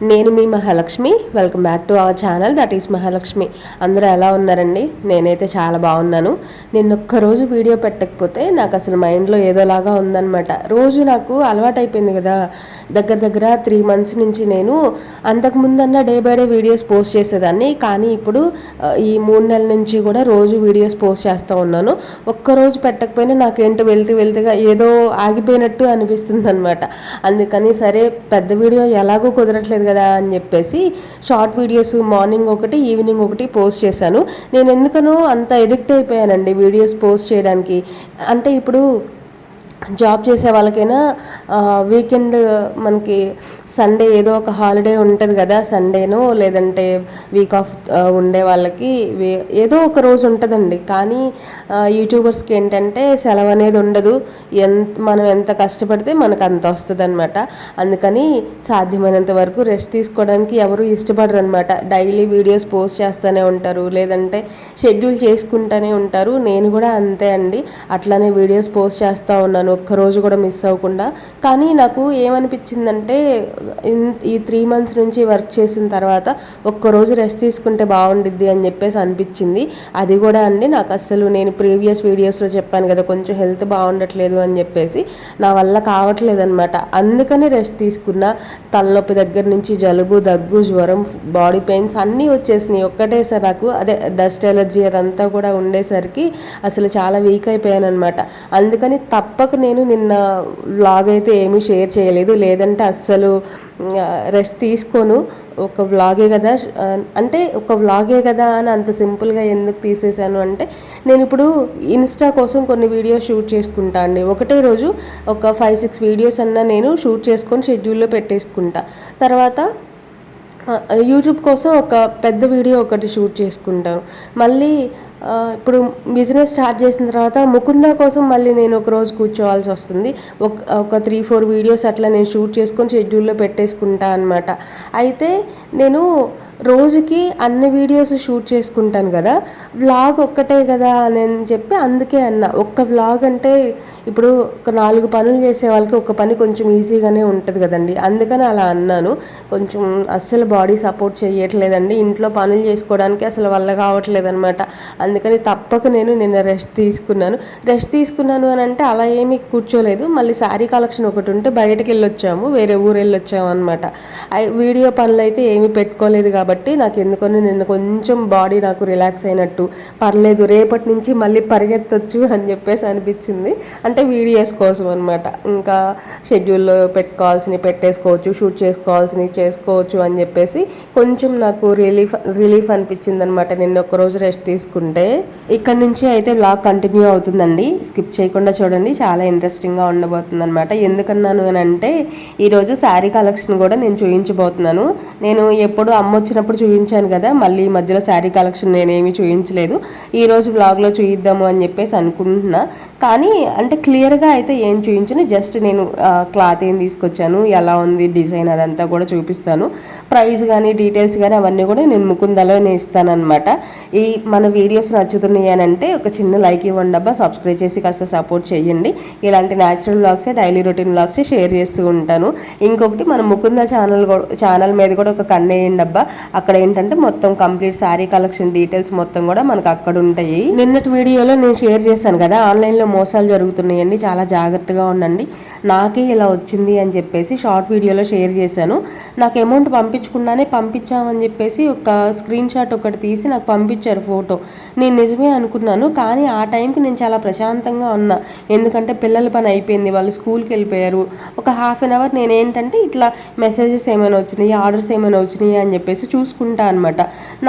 నేను మీ Mahalakshmi. Welcome back to our channel that is Mahalakshmi. అందరూ ఎలా ఉన్నారండి? నేనైతే చాలా బాగున్నాను. నేను ఒక్కరోజు వీడియో పెట్టకపోతే నాకు అసలు మైండ్లో ఏదోలాగా ఉందన్నమాట. రోజు నాకు అలవాటైపోయింది కదా. దగ్గర దగ్గర త్రీ మంత్స్ నుంచి నేను అంతకుముందన్న day by day videos post చేసేదాన్ని. కానీ ఇప్పుడు ఈ మూడు నెలల నుంచి కూడా రోజు వీడియోస్ పోస్ట్ చేస్తూ ఉన్నాను. ఒక్కరోజు పెట్టకపోయినా నాకేంటో వెళ్తూ వెళ్తూగా ఏదో ఆగిపోయినట్టు అనిపిస్తుంది అనమాట అందుకని సరే పెద్ద వీడియో ఎలాగో కుదరట్లేదు కదా అని చెప్పేసి షార్ట్ వీడియోస్ మార్నింగ్ ఒకటి ఈవినింగ్ ఒకటి పోస్ట్ చేశాను. నేను ఎందుకనో అంత ఎడిక్ట్ అయిపోయానండి వీడియోస్ పోస్ట్ చేయడానికి. అంటే ఇప్పుడు జాబ్ చేసే వాళ్ళకైనా వీకెండ్ మనకి సండే ఏదో ఒక హాలిడే ఉంటుంది కదా సండేనో లేదంటే వీక్ ఆఫ్ ఉండే వాళ్ళకి ఏదో ఒక రోజు ఉంటుందండి. కానీ యూట్యూబర్స్కి ఏంటంటే సెలవు అనేది ఉండదు. ఎంత మనం ఎంత కష్టపడితే మనకు అంత వస్తుంది అనమాట అందుకని సాధ్యమైనంత వరకు రెస్ట్ తీసుకోవడానికి ఎవరు ఇష్టపడరు అనమాట డైలీ వీడియోస్ పోస్ట్ చేస్తూనే ఉంటారు. లేదంటే షెడ్యూల్ చేసుకుంటూనే ఉంటారు. నేను కూడా అంతే అండి. అట్లానే వీడియోస్ పోస్ట్ చేస్తూ ఉన్నాను. ఒక్కరోజు కూడా మిస్ అవ్వకుండా. కానీ నాకు ఏమనిపించిందంటే ఇన్- ఈ త్రీ మంత్స్ నుంచి వర్క్ చేసిన తర్వాత ఒక్కరోజు రెస్ట్ తీసుకుంటే బాగుండిద్ది అని చెప్పేసి అనిపించింది. అది కూడా అండి నాకు అస్సలు నేను ప్రీవియస్ వీడియోస్లో చెప్పాను కదా కొంచెం హెల్త్ బాగుండట్లేదు అని చెప్పేసి. నా వల్ల కావట్లేదు అనమాట అందుకని రెస్ట్ తీసుకున్న. తలనొప్పి దగ్గర నుంచి జలుబు దగ్గు జ్వరం బాడీ పెయిన్స్ అన్నీ వచ్చేసినాయి. ఒక్కటేసారి నాకు అదే డస్ట్ ఎలర్జీ అదంతా కూడా ఉండేసరికి అసలు చాలా వీక్ అయిపోయాను అనమాట అందుకని తప్పక నేను నిన్న వ్లాగ్ అయితే ఏమీ షేర్ చేయలేదు. లేదంటే అస్సలు రెస్ట్ తీసుకోను. ఒక వ్లాగే కదా అంటే ఒక వ్లాగే కదా అని అంత సింపుల్గా ఎందుకు తీసేశాను అంటే నేను ఇప్పుడు ఇన్స్టా కోసం కొన్ని వీడియోస్ షూట్ చేసుకుంటా అండి. ఒకటే రోజు ఒక ఫైవ్ సిక్స్ వీడియోస్ అన్నా నేను షూట్ చేసుకొని షెడ్యూల్లో పెట్టేసుకుంటా. తర్వాత యూట్యూబ్ కోసం ఒక పెద్ద వీడియో ఒకటి షూట్ చేసుకుంటాను. మళ్ళీ ఇప్పుడు బిజినెస్ స్టార్ట్ చేసిన తర్వాత ముకుందా కోసం మళ్ళీ నేను ఒక రోజు కూర్చోవాల్సి వస్తుంది. ఒక ఒక త్రీ ఫోర్ వీడియోస్ అట్లా నేను షూట్ చేసుకొని షెడ్యూల్లో పెట్టేసుకుంటా అనమాట అయితే నేను రోజుకి అన్ని వీడియోస్ షూట్ చేసుకుంటాను కదా. వ్లాగ్ ఒక్కటే కదా అని చెప్పి అందుకే అన్న. ఒక్క వ్లాగ్ అంటే ఇప్పుడు ఒక నాలుగు పనులు చేసే వాళ్ళకి ఒక పని కొంచెం ఈజీగానే ఉంటుంది కదండి. అందుకని అలా అన్నాను. కొంచెం అస్సలు బాడీ సపోర్ట్ చేయట్లేదండి ఇంట్లో పనులు చేసుకోవడానికి అసలు వల్ల కావట్లేదు అనమాట అందుకని తప్పక నేను నిన్న రెస్ట్ తీసుకున్నాను. రెస్ట్ తీసుకున్నాను అని అంటే అలా ఏమీ కూర్చోలేదు. మళ్ళీ శారీ కలెక్షన్ ఒకటి ఉంటే బయటకు వెళ్ళొచ్చాము. వేరే ఊరు వెళ్ళొచ్చాము అనమాట వీడియో పనులు అయితే ఏమీ పెట్టుకోలేదు కాబట్టి కాబట్టి నాకు ఎందుకని నిన్న కొంచెం బాడీ నాకు రిలాక్స్ అయినట్టు. పర్లేదు రేపటి నుంచి మళ్ళీ పరిగెత్తొచ్చు అని చెప్పేసి అనిపించింది. అంటే వీడియోస్ కోసం అనమాట ఇంకా షెడ్యూల్లో పెట్టుకోవాల్సినవి పెట్టేసుకోవచ్చు షూట్ చేసుకోవాల్సినవి చేసుకోవచ్చు అని చెప్పేసి కొంచెం నాకు రిలీఫ్ రిలీఫ్ అనిపించింది అనమాట నిన్న ఒక్కరోజు రెస్ట్ తీసుకుంటే. ఇక్కడ నుంచి అయితే బ్లాగ్ కంటిన్యూ అవుతుందండి. స్కిప్ చేయకుండా చూడండి. చాలా ఇంట్రెస్టింగ్గా ఉండబోతుంది అనమాట ఎందుకన్నాను అని అంటే ఈరోజు శారీ కలెక్షన్ కూడా నేను చూపించబోతున్నాను నేను ఎప్పుడు అమ్మ వచ్చినప్పుడు చూపించాను కదా మళ్ళీ ఈ మధ్యలో శారీ కలెక్షన్ నేనేమి చూపించలేదు. ఈరోజు బ్లాగ్లో వ్లాగ్లో చూయిద్దాము అని చెప్పేసి అనుకుంటున్నా. కానీ అంటే క్లియర్గా అయితే ఏం చూపించను జస్ట్ నేను క్లాత్ ఏం తీసుకొచ్చాను ఎలా ఉంది డిజైన్ అదంతా కూడా చూపిస్తాను. ప్రైస్ కానీ డీటెయిల్స్ కానీ అవన్నీ కూడా నేను ముకుందలోనే ఇస్తానన్నమాట. ఈ మన వీడియోస్ నచ్చుతున్నాయి అని అంటే ఒక చిన్న లైక్ ఇవ్వండి అబ్బా సబ్స్క్రైబ్ చేసి కాస్త సపోర్ట్ చేయండి. ఇలాంటి న్యాచురల్ బ్లాగ్సే డైలీ రొటీన్ బ్లాగ్సే షేర్ చేస్తూ ఉంటాను. ఇంకొకటి మన ముకుంద ఛానల్ ఛానల్ మీద కూడా ఒక కన్నేయండి అబ్బా. అక్కడ ఏంటంటే మొత్తం కంప్లీట్ శారీ కలెక్షన్ డీటెయిల్స్ మొత్తం కూడా మనకు అక్కడ ఉంటాయి. నిన్నటి వీడియోలో నేను షేర్ చేశాను కదా ఆన్లైన్లో మోసాలు జరుగుతున్నాయండి చాలా జాగ్రత్తగా ఉండండి. నాకే ఇలా వచ్చింది అని చెప్పేసి షార్ట్ వీడియోలో షేర్ చేశాను. నాకు అమౌంట్ పంపించకుండానే పంపించామని చెప్పేసి ఒక స్క్రీన్ షాట్ ఒకటి తీసి నాకు పంపించారు ఫోటో. నేను నిజమే అనుకున్నాను కానీ ఆ టైంకి నేను చాలా ప్రశాంతంగా ఉన్నా. ఎందుకంటే పిల్లల పని అయిపోయింది వాళ్ళు స్కూల్కి వెళ్ళిపోయారు. ఒక హాఫ్ అన్ అవర్ నేనేంటంటే ఇట్లా మెసేజెస్ ఏమైనా వచ్చినాయి ఆర్డర్స్ ఏమైనా వచ్చినాయి అని చెప్పేసి చూసుకుంటా అనమాట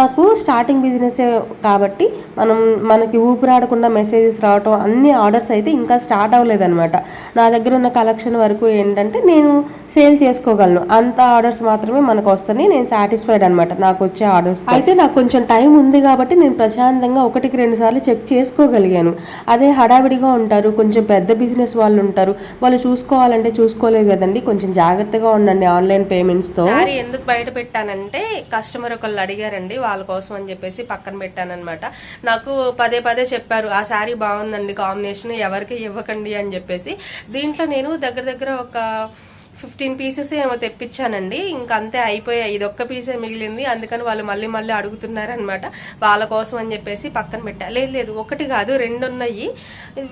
నాకు స్టార్టింగ్ బిజినెస్ కాబట్టి మనం మనకి ఊపిరాడకుండా మెసేజెస్ రావటం అన్ని ఆర్డర్స్ అయితే ఇంకా స్టార్ట్ అవ్వలేదన్నమాట నా దగ్గర ఉన్న కలెక్షన్ వరకు ఏంటంటే నేను సేల్ చేసుకోగలను. అంత ఆర్డర్స్ మాత్రమే మనకు వస్తాయి నేను సాటిస్ఫైడ్ అనమాట నాకు వచ్చే ఆర్డర్స్ అయితే నాకు కొంచెం టైం ఉంది కాబట్టి నేను ప్రశాంతంగా ఒకటికి రెండు సార్లు చెక్ చేసుకోగలిగాను. అదే హడావిడిగా ఉంటారు. కొంచెం పెద్ద బిజినెస్ వాళ్ళు ఉంటారు. వాళ్ళు చూసుకోవాలంటే చూసుకోలేదు కదండి. కొంచెం జాగ్రత్తగా ఉండండి ఆన్లైన్ పేమెంట్స్తో సారీ ఎందుకు బయట పెట్టానంటే కస్టమర్ ఒకళ్ళు అడిగారండి వాళ్ళ కోసం అని చెప్పేసి పక్కన పెట్టానమాట నాకు పదే పదే చెప్పారు ఆ శారీ బాగుందండి కాంబినేషన్ ఎవరికి ఇవ్వకండి అని చెప్పేసి. దీంట్లో నేను దగ్గర దగ్గర ఒక ఫిఫ్టీన్ పీసెస్ ఏమో తెప్పించానండి. ఇంకంతే అంతే అయిపోయాయి ఇది ఒక్క పీసే మిగిలింది. అందుకని వాళ్ళు మళ్ళీ మళ్ళీ అడుగుతున్నారనమాట. వాళ్ళ కోసం అని చెప్పేసి పక్కన పెట్టా. లేదు లేదు. ఒకటి కాదు రెండు ఉన్నాయి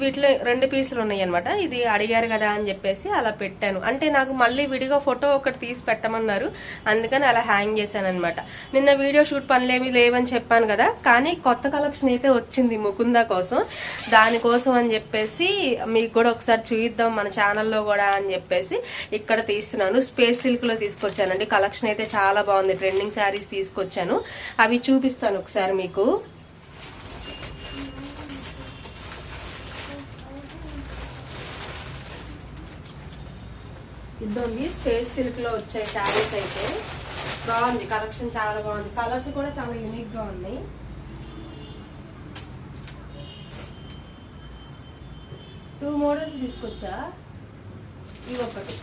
వీటిలో రెండు పీసులు ఉన్నాయి అనమాట ఇది అడిగారు కదా అని చెప్పేసి అలా పెట్టాను. అంటే నాకు మళ్ళీ విడిగా ఫోటో ఒకటి తీసి పెట్టమన్నారు. అందుకని అలా హ్యాంగ్ చేశాను అనమాట నిన్న వీడియో షూట్ పనులేమి లేవని చెప్పాను కదా. కానీ కొత్త కలెక్షన్ అయితే వచ్చింది ముకుంద కోసం. దానికోసం అని చెప్పేసి మీకు కూడా ఒకసారి చూయిద్దాం మన ఛానల్లో కూడా అని చెప్పేసి ఇక్కడ ఇక్కడ తీస్తున్నాను. స్పేస్ సిల్క్లో తీసుకొచ్చానండి. కలెక్షన్ అయితే చాలా బాగుంది. ట్రెండింగ్ శారీస్ తీసుకొచ్చాను. అవి చూపిస్తాను ఒకసారి మీకు. ఇద్దండి స్పేస్ సిల్క్లో శారీస్ అయితే. బాగుంది. కలెక్షన్ చాలా బాగుంది. కలర్స్ కూడా చాలా యూనిక్గా ఉన్నాయి. టూ మోడల్స్ తీసుకొచ్చా? ఇవి ఒకటి.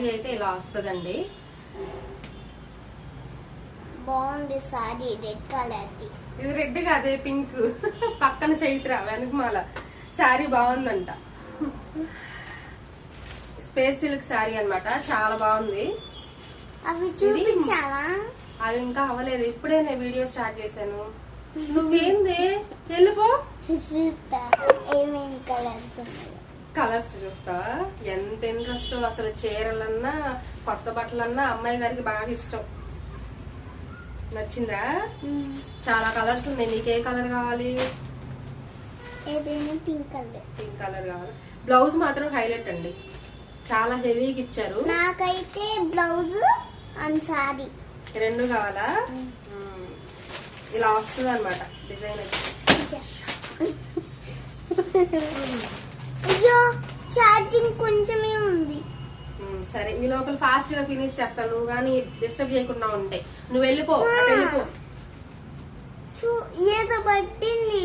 శారీ అయితే ఇలా వస్తుందండి. బాగుంది సారీ రెడ్ కలర్ది ఇది రెడ్ కాదే పింక్. పక్కన చైత్ర వెనకమాల. శారీ బాగుందంట. స్పేస్ సిల్క్ శారీ అన్నమాట చాలా బాగుంది. అవి చూపించావా? అవి ఇంకా అవ్వలేదు ఇప్పుడే నేను వీడియో స్టార్ట్ చేశాను. నువ్వేంది? వెళ్ళిపో. ఏమేమి కలర్స్ కలర్స్ చూస్తావా ఎంత ఇంట్రెస్ట్ అసలు చీరలన్నా కొత్త బట్టలన్నా అమ్మాయి గారికి బాగా ఇష్టం. నచ్చిందా. చాలా కలర్స్ ఉన్నాయి. నీకు కలర్ కావాలి? Pink colour. పింక్ కలర్ కావాలి. బ్లౌజ్ మాత్రం హైలైట్ అండి. చాలా హెవీగా ఇచ్చారు. నాకైతే బ్లౌజ్ అండ్ సారీ. రెండు కావాలా. ఇలా వస్తుంది అనమాట డిజైన్ వచ్చి అయ్యో ఛార్జింగ్ కొంచెమే ఉంది. సరే ఈ లోపల ఫాస్ట్గా ఫినిష్ చేస్తాను నువ్వు కానీ డిస్టర్బ్ చేయకుండా ఉంటే. నువ్వు వెళ్ళిపో వెళ్ళిపో. ఏదో పట్టింది.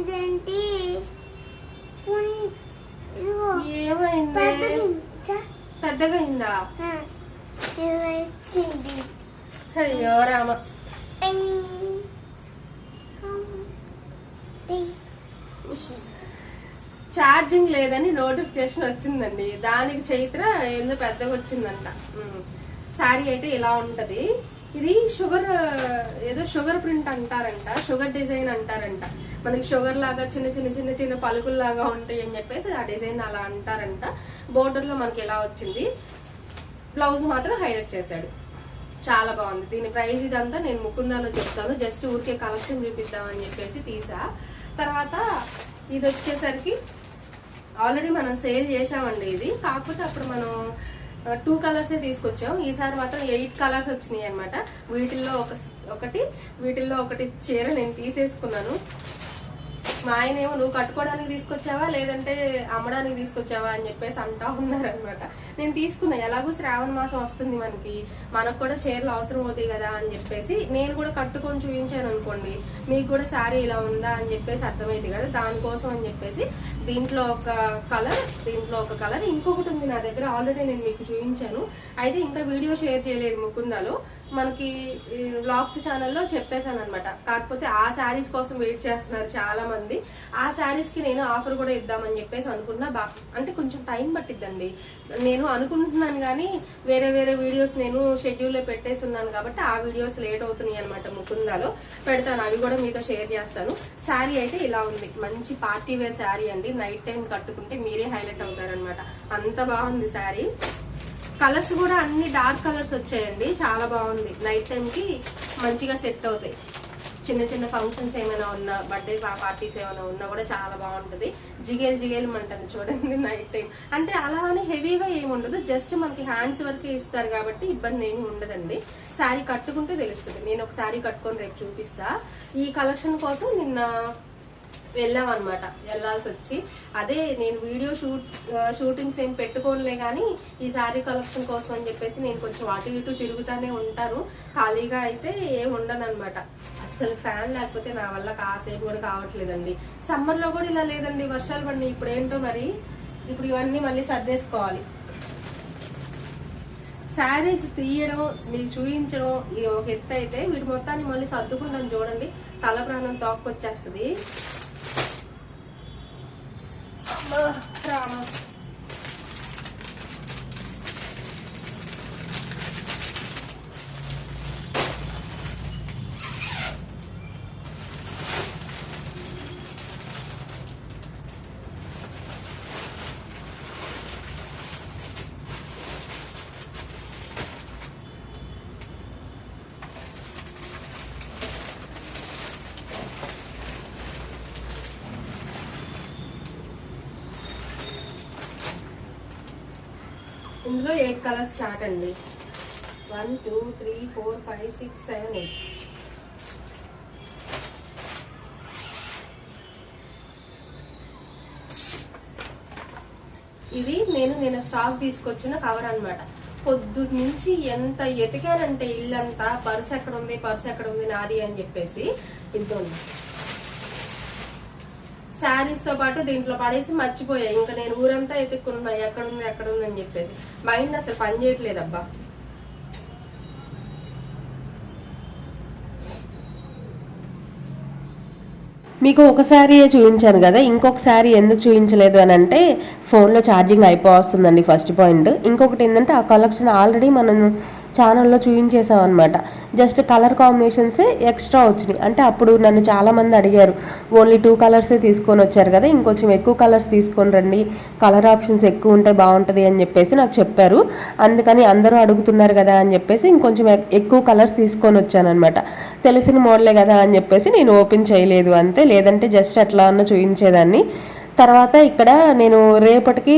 ఇదేంటి? ఏమైంది. పెద్దగా అయిందా అయ్యో రామ. టింగ్. టింగ్. ఛార్జింగ్ లేదని నోటిఫికేషన్ వచ్చిందండి. దానికి చైత్ర ఏందో పెద్దగా వచ్చిందంట. శారీ అయితే ఇలా ఉంటది. ఇది షుగర్ ఏదో షుగర్ ప్రింట్ అంటారంట. షుగర్ డిజైన్ అంటారంట. మనకి షుగర్ లాగా చిన్న చిన్న చిన్న చిన్న పలుకులు లాగా ఉంటాయి అని చెప్పేసి ఆ డిజైన్ అలా అంటారంట. బోర్డర్లో మనకి ఎలా వచ్చింది. బ్లౌజ్ మాత్రం హైలైట్ చేశాడు. చాలా బాగుంది. దీని ప్రైస్ ఇదంతా నేను ముకుందాలో చెప్తాను. జస్ట్ ఊరికే కలెక్షన్ చూపిద్దామని చెప్పేసి తీసా. తర్వాత ఇది వచ్చేసరికి ఆల్రెడీ మనం సేల్ చేసామండి ఇది. కాకపోతే అప్పుడు మనం టూ కలర్సే తీసుకొచ్చాం. ఈసారి మాత్రం ఎయిట్ కలర్స్ వచ్చినాయి అనమాట వీటిల్లో ఒక ఒకటి వీటిల్లో ఒకటి చీర నేను తీసేసుకున్నాను. మా ఆయన ఏమో నువ్వు కట్టుకోవడానికి తీసుకొచ్చావా? లేదంటే అమ్మడానికి తీసుకొచ్చావా? అని చెప్పేసి అంటా ఉన్నారనమాట నేను తీసుకున్నా. ఎలాగో శ్రావణ మాసం వస్తుంది మనకి. మనకు కూడా చీరలు అవసరం అవుతాయి కదా అని చెప్పేసి నేను కూడా కట్టుకొని చూపించాను అనుకోండి. మీకు కూడా శారీ ఇలా ఉందా అని చెప్పేసి అర్థమైంది కదా. దానికోసం అని చెప్పేసి దీంట్లో ఒక కలర్ దీంట్లో ఒక కలర్. ఇంకొకటి ఉంది నా దగ్గర. ఆల్రెడీ నేను మీకు చూపించాను. అయితే ఇంకా వీడియో షేర్ చేయలేదు ముకుందాలో. మనకి వ్లాగ్స్ ఛానల్లో చెప్పేశాను అనమాట కాకపోతే ఆ శారీస్ కోసం వెయిట్ చేస్తున్నారు చాలా మంది ఆ శారీస్కి నేను ఆఫర్ కూడా ఇద్దామని చెప్పేసి అనుకున్నా. బా అంటే కొంచెం టైం పట్టిద్దండి. నేను అనుకుంటున్నాను కానీ వేరే వేరే వీడియోస్ నేను షెడ్యూల్లో పెట్టేసి ఉన్నాను కాబట్టి ఆ వీడియోస్ లేట్ అవుతున్నాయి అనమాట ముకుందాలో. పెడతాను. అవి కూడా మీతో షేర్ చేస్తాను. శారీ అయితే ఇలా ఉంది. మంచి పార్టీ వేర్ శారీ అండి. నైట్ టైం కట్టుకుంటే మీరే హైలైట్ అవుతారనమాట అంత బాగుంది శారీ. కలర్స్ కూడా అన్ని డార్క్ కలర్స్ వచ్చాయండి. చాలా బాగుంది. నైట్ టైంకి మంచిగా సెట్ అవుతాయి. చిన్న చిన్న ఫంక్షన్స్ ఏమైనా ఉన్నా బర్త్డే పార్టీస్ ఏమైనా ఉన్నా కూడా చాలా బాగుంటుంది. జిగేలు జిగేలు అంటుంది చూడండి నైట్ టైం అంటే అలా అని హెవీగా ఏమి ఉండదు. జస్ట్ మనకి హ్యాండ్స్ వరకే ఇస్తారు కాబట్టి ఇబ్బంది ఏమి ఉండదండి. శారీ కట్టుకుంటే తెలుస్తుంది. నేను ఒక శారీ కట్టుకొని రేపు చూపిస్తా. ఈ కలెక్షన్ కోసం నిన్న వెళ్ళాం అనమాట వెళ్ళాల్సి వచ్చి అదే నేను వీడియో షూట్ షూటింగ్స్ ఏం పెట్టుకోనులే కానీ ఈ శారీ కలెక్షన్ కోసం అని చెప్పేసి నేను కొంచెం అటు ఇటు తిరుగుతానే ఉంటాను. ఖాళీగా అయితే ఏం ఉండదనమాట అసలు ఫ్యాన్ లేకపోతే నా వల్ల కాసేపు కూడా కావట్లేదండి. సమ్మర్లో కూడా ఇలా లేదండి. వర్షాలు పడినాయి. ఇప్పుడు ఏంటో మరి? ఇప్పుడు ఇవన్నీ మళ్ళీ సర్దేసుకోవాలి. శారీస్ తీయడం మీకు చూపించడం ఇది ఒక ఎత్తు అయితే వీటి మొత్తాన్ని మళ్ళీ సర్దుకుంటాను చూడండి. తల ప్రాణం తోక్కొచ్చేస్తుంది. అమ్మా, రామా. ఇందులో ఎయిట్ కలర్స్ చార్ట్ అండి? One two three four five six seven eight. ఇది నేను నేను స్టాక్ తీసుకొచ్చిన కవర్ అన్నమాట. పొద్దుటి నుంచి ఎంత ఎతికానంటే ఇల్లంతా పర్స్ ఎక్కడ ఉంది పర్స్ ఎక్కడ ఉంది నాది అని చెప్పేసి ఇద్దో శారీస్తో పాటు దీంట్లో పడేసి మర్చిపోయా. ఇంకా నేను ఊరంతా ఎత్తుక్కున్నా ఎక్కడుంది ఎక్కడుంది అని చెప్పేసి. మైండ్ అసలు పని చేయట్లేదు అబ్బా. మీకు ఒక శారీయే చూపించాను కదా. ఇంకొక శారీ ఎందుకు చూపించలేదు అని అంటే ఫోన్లో ఛార్జింగ్ అయిపోతుందండి ఫస్ట్ పాయింట్ ఇంకొకటి ఏంటంటే ఆ కలెక్షన్ ఆల్రెడీ మనం ఛానల్లో చూపించేసాం అనమాట జస్ట్ కలర్ కాంబినేషన్సే ఎక్స్ట్రా వచ్చినాయి. అంటే అప్పుడు నన్ను చాలామంది అడిగారు ఓన్లీ టూ కలర్సే తీసుకొని వచ్చారు కదా ఇంకొంచెం ఎక్కువ కలర్స్ తీసుకొని రండి. కలర్ ఆప్షన్స్ ఎక్కువ ఉంటే బాగుంటుంది అని చెప్పేసి నాకు చెప్పారు. అందుకని అందరూ అడుగుతున్నారు కదా అని చెప్పేసి ఇంకొంచెం ఎక్కువ కలర్స్ తీసుకొని వచ్చానమాట తెలిసిన మోడలే కదా అని చెప్పేసి నేను ఓపెన్ చేయలేదు అంతే. లేదంటే జస్ట్ అట్లా అన్న చూపించేదాన్ని తర్వాత ఇక్కడ నేను రేపటికి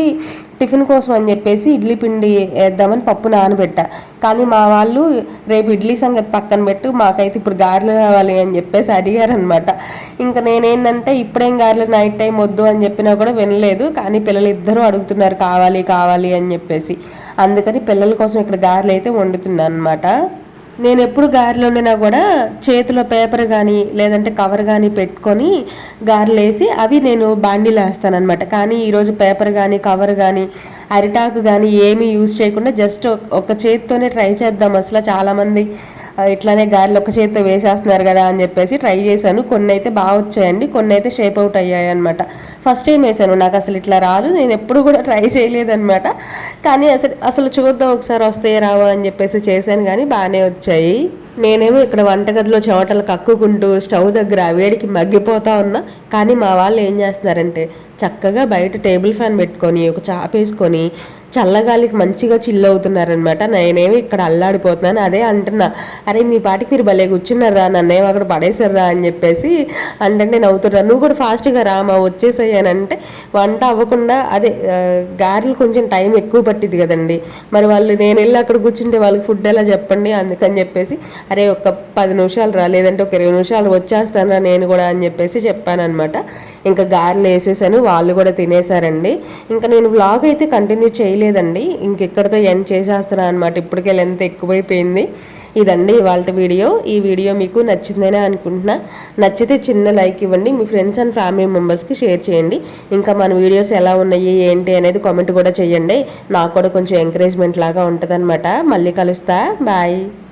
టిఫిన్ కోసం అని చెప్పేసి ఇడ్లీ పిండి వేద్దామని పప్పు నానబెట్టా. కానీ మా వాళ్ళు రేపు ఇడ్లీ సంగతి పక్కన పెట్టు మాకైతే ఇప్పుడు గారెలు కావాలి అని చెప్పేసి అడిగారు అనమాట ఇంకా నేనేంటంటే ఇప్పుడేం గారెలు నైట్ టైం వద్దు అని చెప్పినా కూడా వినలేదు. కానీ పిల్లలు ఇద్దరూ అడుగుతున్నారు కావాలి కావాలి అని చెప్పేసి. అందుకని పిల్లల కోసం ఇక్కడ గారెలు అయితే వండుతున్నాను అనమాట నేను ఎప్పుడు గారెలు వండినా కూడా చేతిలో పేపర్ కానీ లేదంటే కవర్ కానీ పెట్టుకొని గారెలు వేసి అవి నేను బాండీలో వేస్తానమాట కానీ ఈరోజు పేపర్ కానీ కవర్ కానీ అరిటాకు కానీ ఏమీ యూజ్ చేయకుండా జస్ట్ ఒక చేతితోనే ట్రై చేద్దాం. అసలు చాలామంది ఇట్లానే గారెలు ఒక చేతితో వేసేస్తున్నారు కదా అని చెప్పేసి ట్రై చేశాను. కొన్ని అయితే బాగా వచ్చాయండి. కొన్ని అయితే షేప్ అవుట్ అయ్యాయి అనమాట ఫస్ట్ టైం వేసాను నాకు అసలు ఇట్లా రాదు. నేను ఎప్పుడు కూడా ట్రై చేయలేదన్నమాట. కానీ అసలు అసలు చూద్దాం ఒకసారి వస్తాయి రావా అని చెప్పేసి చేశాను. కానీ బాగానే వచ్చాయి. నేనేమో ఇక్కడ వంటగదిలో చెమటలు కక్కుకుంటూ స్టవ్ దగ్గర వేడికి మగ్గిపోతా ఉన్నా కానీ మా వాళ్ళు ఏం చేస్తున్నారంటే చక్కగా బయట టేబుల్ ఫ్యాన్ పెట్టుకొని ఒక చాపేసుకొని చల్లగాలికి మంచిగా చిల్ అవుతున్నారనమాట నేనేమో ఇక్కడ అల్లాడిపోతున్నాను అదే అంటున్నా. అరే మీ పాటికి మీరు భలే కూర్చున్నారా నన్నేమో అక్కడ పడేసారా అని చెప్పేసి అంటే నేను అవుతున్నా నువ్వు కూడా ఫాస్ట్గా రామా వచ్చేసాయనంటే వంట అవ్వకుండా అదే గారెలు కొంచెం టైం ఎక్కువ పట్టింది కదండి. మరి వాళ్ళు నేను వెళ్ళి అక్కడ కూర్చుంటే వాళ్ళకి ఫుడ్ ఎలా చెప్పండి అందుకని చెప్పేసి అరే ఒక పది నిమిషాలు రా లేదంటే ఒక ఇరవై నిమిషాలు వచ్చేస్తానా నేను కూడా అని చెప్పేసి చెప్పానమాట ఇంకా గారెలు వేసేసాను వాళ్ళు కూడా తినేసారండి. ఇంకా నేను వ్లాగ్ అయితే కంటిన్యూ చేయలేదండి. ఇంకెక్కడితో ఎండ్ చేసేస్తున్నాను అనమాట ఇప్పటికే లెంత్ ఎక్కువైపోయింది. ఇదండి ఇవాళ వీడియో. ఈ వీడియో మీకు నచ్చిందనే అనుకుంటున్నా. నచ్చితే చిన్న లైక్ ఇవ్వండి. మీ ఫ్రెండ్స్ అండ్ ఫ్యామిలీ మెంబర్స్కి షేర్ చేయండి. ఇంకా మన వీడియోస్ ఎలా ఉన్నాయి ఏంటి అనేది కామెంట్ కూడా చేయండి. నాకు కూడా కొంచెం ఎంకరేజ్మెంట్ లాగా ఉంటుందన్నమాట. మళ్ళీ కలుస్తా. బాయ్